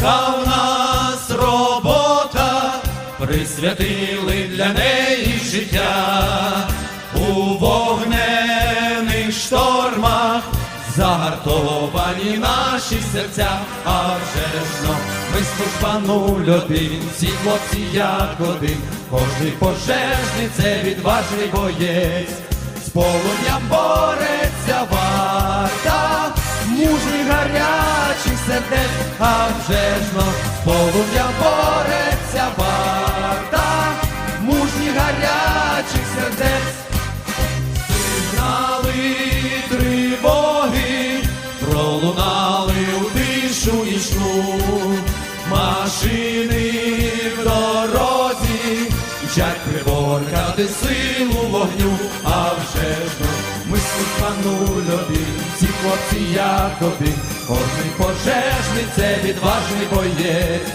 Така в нас робота, присвятили для неї життя. У вогнених штормах, загартовані наші серця, а вже ж но ми служба нуль один, всі хлопці як один, кожний пожежний це відважний боєць, з полум'ям бореться гарячих сердець, а вже ж но з полум'ям бореться варта, мужніх гарячих сердець. Сигнали тривоги пролунали у тишу нічну, машини в дорозі, мчать приборкати хлопці як кожний пожежний це відважний боєць,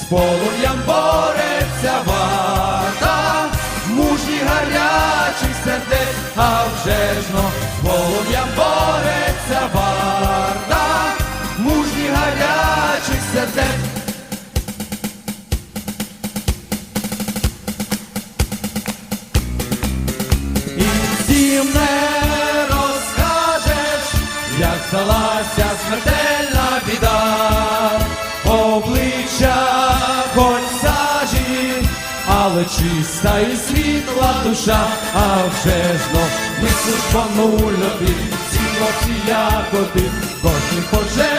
з полум'ям бореться варта, мужні гарячих сердець, а вже ж но з полум'ям бореться варта, мужні гарячих сердець. Сталася смертельна біда, обличчя хоч сажі, але чиста і світла душа, а вже ж но ми службану любі, всі хлопці як один, кожний пожежний